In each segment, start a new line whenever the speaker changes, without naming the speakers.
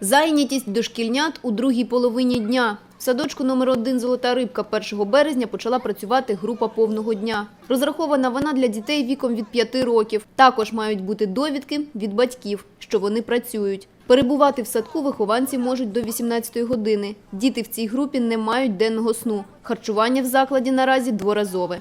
Зайнятість дошкільнят у другій половині дня. В садочку номер 1 «Золота рибка» 1 березня почала працювати група повного дня. Розрахована вона для дітей віком від 5 років. Також мають бути довідки від батьків, що вони працюють. Перебувати в садку вихованці можуть до 18 години. Діти в цій групі не мають денного сну. Харчування в закладі наразі дворазове.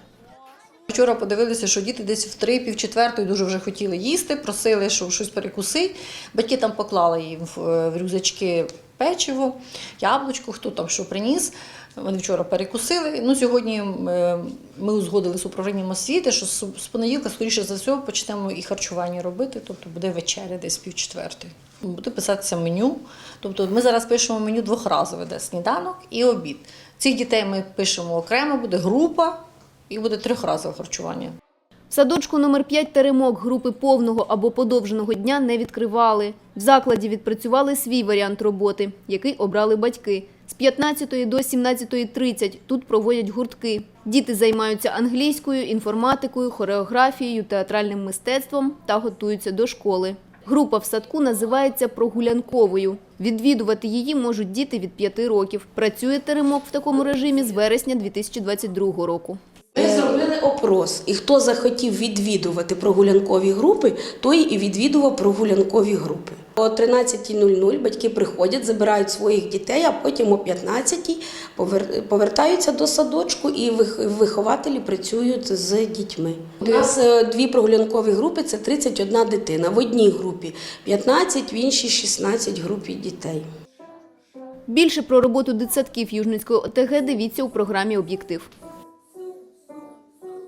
Вчора подивилися, що діти десь в три, пів четвертої дуже вже хотіли їсти, просили, що щось перекуси. Батьки там поклали їм в, е, рюкзачки печиво, яблучко, хто там що приніс. Вони вчора перекусили. Ну, сьогодні е, ми узгодили з управлінням освіти, що з понеділка, скоріше за все, почнемо і харчування робити, тобто буде вечеря десь пів четвертої. Буде писатися меню. Тобто ми зараз пишемо меню двохразове, де сніданок і обід. Цих дітей ми пишемо окремо, буде група і буде трьохразове харчування.
В садочку номер 5 теремок групи повного або подовженого дня не відкривали. В закладі відпрацювали свій варіант роботи, який обрали батьки. З 15 до 17.30 тут проводять гуртки. Діти займаються англійською, інформатикою, хореографією, театральним мистецтвом та готуються до школи. Група в садку називається прогулянковою. Відвідувати її можуть діти від 5 років. Працює теремок в такому режимі з вересня 2022 року.
Ми зробили опрос, і хто захотів відвідувати прогулянкові групи, той і відвідував прогулянкові групи. О 13.00 батьки приходять, забирають своїх дітей, а потім о 15.00 повертаються до садочку і вихователі працюють з дітьми. У нас е, дві прогулянкові групи це 31 дитина. В одній групі 15, в іншій 16 групі дітей.
Більше про роботу дитсадків Южницької ОТГ дивіться у програмі «Об'єктив».